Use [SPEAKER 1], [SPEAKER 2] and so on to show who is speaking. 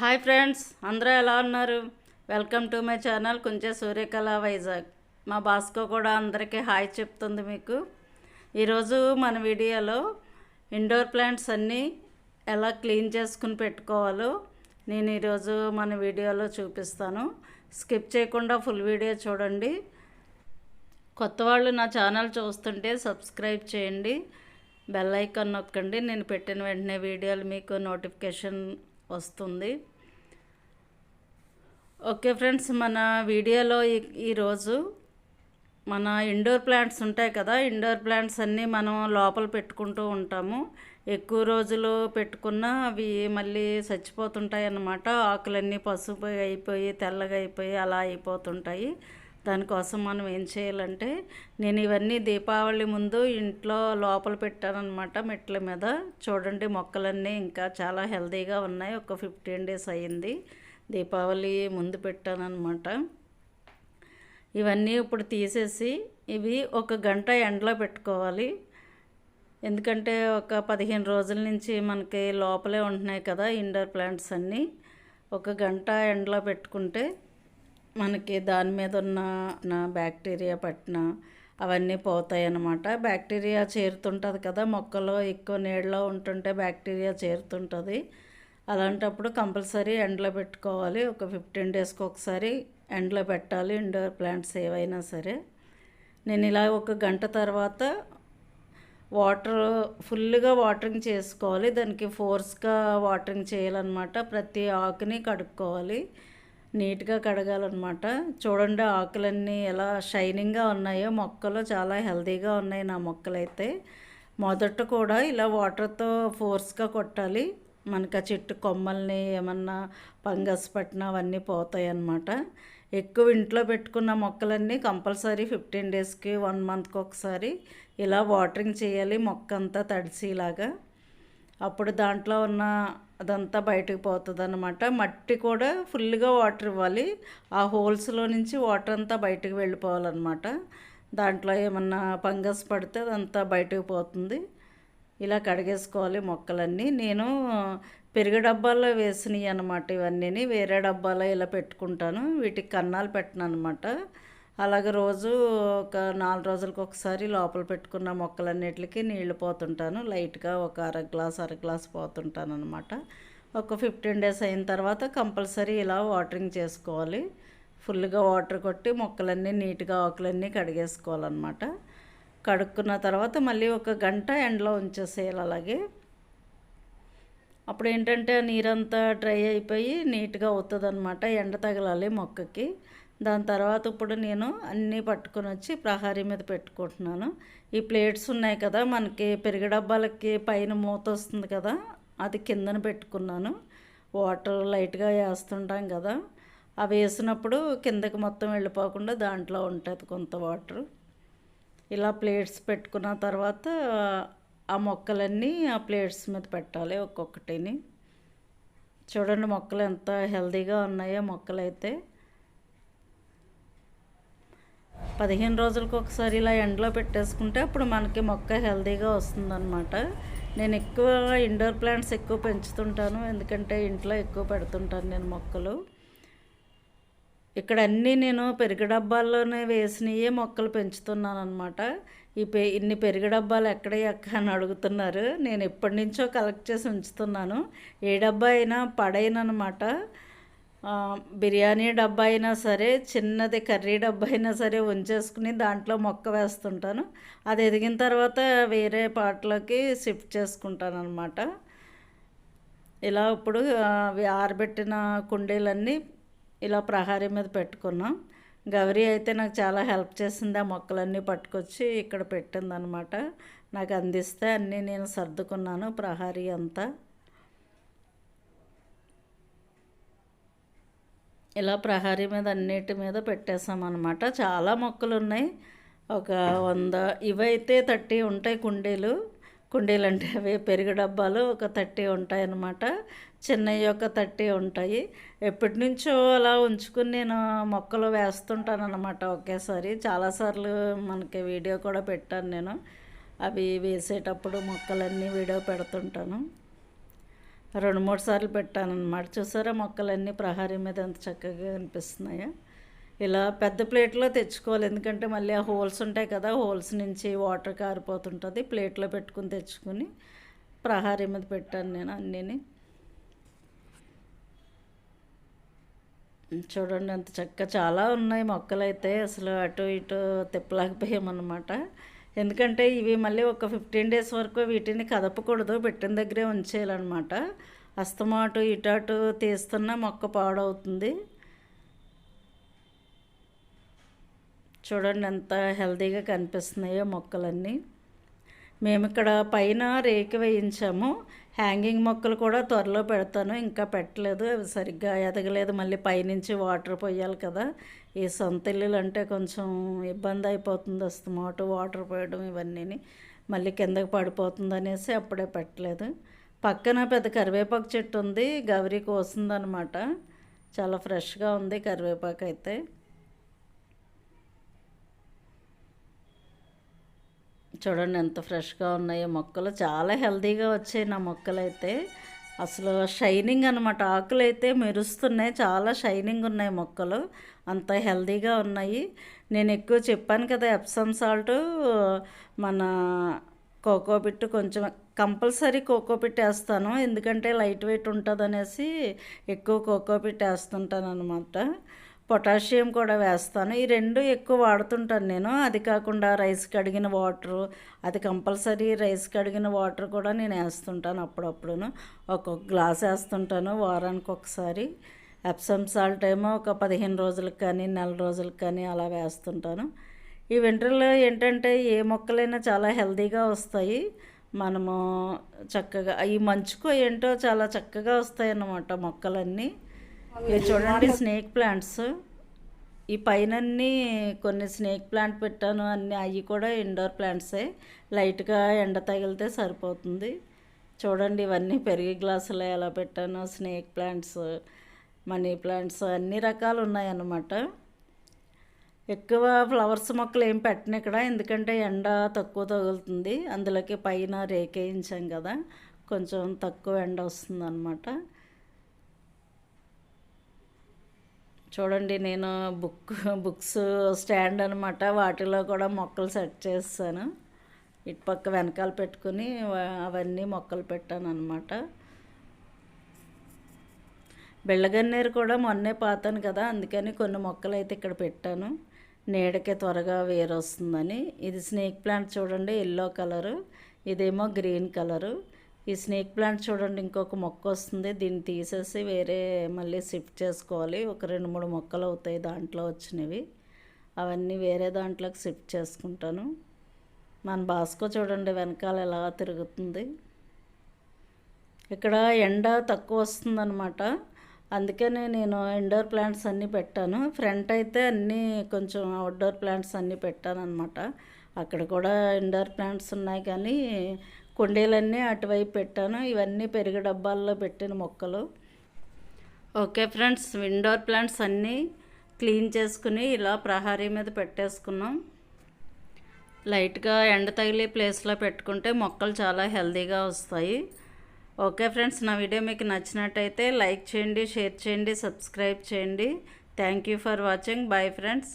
[SPEAKER 1] Hi friends అందరూ ఎలా ఉన్నారు? వెల్కమ్ టు మై ఛానల్ కొంచెం సూర్యకళ వైజాగ్. మా భాస్కో కూడా అందరికీ హాయ్ చెప్తుంది మీకు. ఈరోజు మన వీడియోలో ఇండోర్ ప్లాంట్స్ అన్నీ ఎలా క్లీన్ చేసుకుని పెట్టుకోవాలో నేను ఈరోజు మన వీడియోలో చూపిస్తాను. స్కిప్ చేయకుండా ఫుల్ వీడియో చూడండి. కొత్త వాళ్ళు నా ఛానల్ చూస్తుంటే సబ్స్క్రైబ్ చేయండి. బెల్ ఐకాన్ నొక్కండి. నేను పెట్టిన వెంటనే వీడియోలు మీకు నోటిఫికేషన్ వస్తుంది. ఓకే ఫ్రెండ్స్ మన వీడియోలో ఈ- ఈరోజు మన ఇండోర్ ప్లాంట్స్ ఉంటాయి కదా ఇండోర్ ప్లాంట్స్ అన్నీ మనం లోపల పెట్టుకుంటూ ఉంటాము. ఎక్కువ రోజులు పెట్టుకున్నా అవి మళ్ళీ చచ్చిపోతుంటాయి అన్నమాట. ఆకులన్నీ పసుపు అయిపోయి తెల్లగా అయిపోయి అలా అయిపోతుంటాయి. దానికోసం మనం ఏం చేయాలంటే నేను ఇవన్నీ దీపావళి ముందు ఇంట్లో లోపల పెట్టానన్నమాట మెట్ల మీద. చూడండి మొక్కలన్నీ ఇంకా చాలా హెల్తీగా ఉన్నాయి. ఒక ఫిఫ్టీన్ డేస్ అయ్యింది. దీపావళి ముందు పెట్టానమాట ఇవన్నీ ఇప్పుడు తీసేసి ఇవి ఒక గంట ఎండలో పెట్టుకోవాలి. ఎందుకంటే ఒక పదిహేను రోజుల నుంచి మనకి లోపలే ఉంటున్నాయి కదా ఇండోర్ ప్లాంట్స్ అన్నీ. ఒక గంట ఎండలో పెట్టుకుంటే మనకి దాని మీద ఉన్న నా బ్యాక్టీరియా పట్టిన అవన్నీ పోతాయి అన్నమాట బ్యాక్టీరియా చేరుతుంటుంది కదా మొక్కలో ఎక్కువ నీళ్ళలో ఉంటుంటే బ్యాక్టీరియా చేరుతుంటుంది. అలాంటప్పుడు కంపల్సరీ ఎండలో పెట్టుకోవాలి. ఒక ఫిఫ్టీన్ డేస్కి ఒకసారి ఎండలో పెట్టాలి. ఇండోర్ ప్లాంట్స్ ఏవైనా సరే. నేను ఇలా ఒక గంట తర్వాత వాటర్ ఫుల్గా వాటరింగ్ చేసుకోవాలి. దానికి ఫోర్స్గా వాటరింగ్ చేయాలన్నమాట. ప్రతి ఆకుని కడుక్కోవాలి. నీట్గా కడగాలన్నమాట. చూడండి ఆకులన్నీ ఎలా షైనింగ్గా ఉన్నాయో. మొక్కలు చాలా హెల్తీగా ఉన్నాయి నా మొక్కలైతే. మొదట కూడా ఇలా వాటర్తో ఫోర్స్గా కొట్టాలి. మనకి ఆ చెట్టు కొమ్మల్ని ఏమన్నా ఫంగస్ పట్టినా అవన్నీ పోతాయి అన్నమాట ఎక్కువ ఇంట్లో పెట్టుకున్న మొక్కలన్నీ కంపల్సరీ ఫిఫ్టీన్ డేస్కి వన్ మంత్కి ఒకసారి ఇలా వాటరింగ్ చేయాలి మొక్క అంతా తడిసేలాగా. అప్పుడు దాంట్లో ఉన్న అదంతా బయటకు పోతుంది అనమాట మట్టి కూడా ఫుల్గా వాటర్ ఇవ్వాలి. ఆ హోల్స్లో నుంచి వాటర్ అంతా బయటకు వెళ్ళిపోవాలన్నమాట. దాంట్లో ఏమన్నా ఫంగస్ పడితే అదంతా బయటకు పోతుంది. ఇలా కడిగేసుకోవాలి మొక్కలన్నీ. నేను పెరుగు డబ్బాల్లో వేసినవి అనమాట ఇవన్నీ వేరే డబ్బాలో ఇలా పెట్టుకుంటాను. వీటికి కన్నాలు పెట్టను అనమాట అలాగే రోజు ఒక నాలుగు రోజులకు ఒకసారి లోపల పెట్టుకున్న మొక్కలన్నిటికి నీళ్ళు పోతుంటాను. లైట్గా ఒక అర గ్లాస్ అర గ్లాస్ పోతుంటాను అనమాట ఒక ఫిఫ్టీన్ డేస్ అయిన తర్వాత కంపల్సరీ ఇలా వాటరింగ్ చేసుకోవాలి. ఫుల్గా వాటర్ కొట్టి మొక్కలన్నీ నీట్గా ఆకులన్నీ కడిగేసుకోవాలన్నమాట. కడుక్కున్న తర్వాత మళ్ళీ ఒక గంట ఎండలో ఉంచేసేయాలి అలాగే. అప్పుడు ఏంటంటే ఆ నీరంతా డ్రై అయిపోయి నీట్గా అవుతుంది అనమాట ఎండ తగలాలి మొక్కకి. దాని తర్వాత ఇప్పుడు నేను అన్నీ పట్టుకొని వచ్చి ప్రహారీ మీద పెట్టుకుంటున్నాను. ఈ ప్లేట్స్ ఉన్నాయి కదా మనకి పెరుగు డబ్బాలకి పైన మూత వస్తుంది కదా అది కిందన పెట్టుకున్నాను. వాటర్ లైట్గా వేస్తుంటాం కదా అవి వేసినప్పుడు కిందకి మొత్తం వెళ్ళిపోకుండా దాంట్లో ఉంటుంది కొంత వాటర్. ఇలా ప్లేట్స్ పెట్టుకున్న తర్వాత ఆ మొక్కలన్నీ ఆ ప్లేట్స్ మీద పెట్టాలి ఒక్కొక్కటిని. చూడండి మొక్కలు ఎంత హెల్దీగా ఉన్నాయో మొక్కలైతే. పదిహేను రోజులకు ఒకసారి ఇలా ఎండలో పెట్టేసుకుంటే అప్పుడు మనకి మొక్క హెల్దీగా వస్తుందన్నమాట. నేను ఎక్కువ ఇండోర్ ప్లాంట్స్ ఎక్కువ పెంచుతుంటాను ఎందుకంటే ఇంట్లో ఎక్కువ పెడుతుంటాను నేను మొక్కలు. ఇక్కడ అన్నీ నేను పెరుగు డబ్బాల్లోనే వేసినయే మొక్కలు పెంచుతున్నాను అనమాట ఈ పె ఇన్ని పెరుగు డబ్బాలు ఎక్కడ ఎక్క అని అడుగుతున్నారు. నేను ఎప్పటి నుంచో కలెక్ట్ చేసి ఉంచుతున్నాను. ఏ డబ్బా అయినా పడైనమాట బిర్యానీ డబ్బా అయినా సరే చిన్నది కర్రీ డబ్బా అయినా సరే ఉంచేసుకుని దాంట్లో మొక్క వేస్తుంటాను. అది ఎదిగిన తర్వాత వేరే పాటలోకి షిఫ్ట్ చేసుకుంటాను అనమాట ఇలా ఇప్పుడు అవి ఆరబెట్టిన కుండీలన్నీ ఇలా ప్రహారీ మీద పెట్టుకున్నాం. గౌరీ అయితే నాకు చాలా హెల్ప్ చేసింది. ఆ మొక్కలన్నీ పట్టుకొచ్చి ఇక్కడ పెట్టింది అనమాట నాకు అందిస్తే అన్నీ నేను సర్దుకున్నాను ప్రహారీ అంతా. ఇలా ప్రహారీ మీద అన్నిటి మీద పెట్టేసామన్నమాట చాలా మొక్కలు ఉన్నాయి ఒక వంద ఇవైతే థర్టీ ఉంటాయి కుండీలు. కుండీలు అంటే అవి పెరుగు డబ్బాలు ఒక థర్టీ ఉంటాయి అన్నమాట చిన్నవి ఒక థర్టీ ఉంటాయి. ఎప్పటి నుంచో అలా ఉంచుకుని నేను మొక్కలు వేస్తుంటాను అనమాట ఒకేసారి చాలాసార్లు మనకి వీడియో కూడా పెట్టాను నేను. అవి వేసేటప్పుడు మొక్కలన్నీ వీడియో పెడుతుంటాను. రెండు మూడు సార్లు పెట్టాను అనమాట చూసారా మొక్కలన్నీ ప్రహారీ మీద ఎంత చక్కగా కనిపిస్తున్నాయో. ఇలా పెద్ద ప్లేట్లో తెచ్చుకోవాలి. ఎందుకంటే మళ్ళీ ఆ హోల్స్ ఉంటాయి కదా హోల్స్ నుంచి వాటర్ కారిపోతుంటుంది. ప్లేట్లో పెట్టుకుని తెచ్చుకుని ప్రహారీ మీద పెట్టాను నేను అన్నీని. చూడండి అంత చక్క చాలా ఉన్నాయి మొక్కలు అయితే అసలు అటు ఇటు తిప్పలేకపోయామన్నమాట. ఎందుకంటే ఇవి మళ్ళీ ఒక ఫిఫ్టీన్ డేస్ వరకు వీటిని కదపకూడదు. పెట్టిన దగ్గరే ఉంచేయాలన్నమాట. అస్తమాటు ఇటు అటు తీస్తున్న మొక్క పాడవుతుంది. చూడండి ఎంత హెల్తీగా కనిపిస్తున్నాయో మొక్కలన్నీ. మేము ఇక్కడ పైన రేకి వేయించాము. హ్యాంగింగ్ మొక్కలు కూడా త్వరలో పెడతాను. ఇంకా పెట్టలేదు. అవి సరిగ్గా ఎదగలేదు. మళ్ళీ పైనుంచి వాటర్ పోయాలి కదా. ఈ సొంత ఇల్లులు అంటే కొంచెం ఇబ్బంది అయిపోతుంది వస్తామాట వాటర్ పోయడం ఇవన్నీ మళ్ళీ కిందకి పడిపోతుంది అనేసి అప్పుడే పెట్టలేదు. పక్కన పెద్ద కరివేపాకు చెట్టు ఉంది. గౌరీ కోసిందనమాట. చాలా ఫ్రెష్గా ఉంది కరివేపాకు అయితే చూడండి ఎంత ఫ్రెష్గా ఉన్నాయో. మొక్కలు చాలా హెల్తీగా వచ్చాయి నా మొక్కలు అయితే అసలు షైనింగ్ అనమాట ఆకులు అయితే మెరుస్తున్నాయి. చాలా షైనింగ్ ఉన్నాయి మొక్కలు. అంత హెల్తీగా ఉన్నాయి. నేను ఎక్కువ చెప్పాను కదా ఎప్సమ్ సాల్ట్ మన కోకో కోకోపిట్ కొంచెం కంపల్సరీ కోకో పిట్ వేస్తాను. ఎందుకంటే లైట్ వెయిట్ ఉంటుంది అనేసి ఎక్కువ కోకోపిట్ వేస్తుంటాను అనమాట పొటాషియం కూడా వేస్తాను. ఈ రెండు ఎక్కువ వాడుతుంటాను నేను. అది కాకుండా రైస్ కడిగిన వాటరు అది కంపల్సరీ రైస్ కడిగిన వాటర్ కూడా నేను వేస్తుంటాను అప్పుడప్పుడును. ఒక్కొక్క గ్లాస్ వేస్తుంటాను వారానికి ఒకసారి. ఎప్సమ్ సాల్ట్ ఏమో ఒక పదిహేను రోజులకు కానీ నెల రోజులకు కానీ అలా వేస్తుంటాను. ఈ వింటర్లో ఏంటంటే ఏ మొక్కలైనా చాలా హెల్తీగా వస్తాయి. మనము చక్కగా ఈ మంచుకో ఏంటో చాలా చక్కగా వస్తాయి అన్నమాట మొక్కలన్నీ. ఇవి చూడండి స్నేక్ ప్లాంట్స్ ఈ పైన కొన్ని స్నేక్ ప్లాంట్ పెట్టాను. అన్ని అవి కూడా ఇండోర్ ప్లాంట్సే లైట్గా ఎండ తగిలితే సరిపోతుంది. చూడండి ఇవన్నీ పెరిగి గ్లాసులు ఎలా పెట్టాను. స్నేక్ ప్లాంట్స్ మనీ ప్లాంట్స్ అన్ని రకాలు ఉన్నాయన్నమాట. ఎక్కువ ఫ్లవర్స్ మొక్కలు ఏం పెట్టను ఇక్కడ. ఎందుకంటే ఎండ తక్కువ తగులుతుంది. అందులోకి పైన రేకేయించాం కదా. కొంచెం తక్కువ ఎండ వస్తుంది అనమాట చూడండి నేను బుక్ బుక్స్ స్టాండ్ అనమాట వాటిలో కూడా మొక్కలు సెట్ చేస్తాను. ఇటు పక్క వెనకాల పెట్టుకుని అవన్నీ మొక్కలు పెట్టాను అనమాట బెల్లగన్నేరు కూడా మొన్నే పాతాను కదా అందుకని కొన్ని మొక్కలు అయితే ఇక్కడ పెట్టాను. నీడకే త్వరగా వేరొస్తుందని. ఇది స్నేక్ ప్లాంట్ చూడండి ఎల్లో కలరు. ఇదేమో గ్రీన్ కలరు. ఈ స్నేక్ ప్లాంట్ చూడండి ఇంకొక మొక్క వస్తుంది. దీన్ని తీసేసి వేరే మళ్ళీ షిఫ్ట్ చేసుకోవాలి. ఒక రెండు మూడు మొక్కలు అవుతాయి దాంట్లో వచ్చినవి. అవన్నీ వేరే దాంట్లోకి షిఫ్ట్ చేసుకుంటాను. మన బాస్కో చూడండి వెనకాల ఎలా తిరుగుతుంది. ఇక్కడ ఎండ తక్కువ వస్తుందన్నమాట. అందుకనే నేను ఇండోర్ ప్లాంట్స్ అన్నీ పెట్టాను. ఫ్రంట్ అయితే అన్నీ కొంచెం అవుట్డోర్ ప్లాంట్స్ అన్నీ పెట్టాను అనమాట అక్కడ కూడా ఇండోర్ ప్లాంట్స్ ఉన్నాయి కానీ కుండీలన్నీ అటువైపు పెట్టాను. ఇవన్నీ పెరుగు డబ్బాల్లో పెట్టిన మొక్కలు. ఓకే ఫ్రెండ్స్ ఇండోర్ ప్లాంట్స్ అన్నీ క్లీన్ చేసుకుని ఇలా ప్రహారీ మీద పెట్టేసుకున్నాం. లైట్గా ఎండ తగిలే ప్లేస్లో పెట్టుకుంటే మొక్కలు చాలా హెల్తీగా వస్తాయి. ఓకే ఫ్రెండ్స్ నా వీడియో మీకు నచ్చినట్టయితే లైక్ చేయండి షేర్ చేయండి సబ్స్క్రైబ్ చేయండి. Thank you for watching. Bye friends.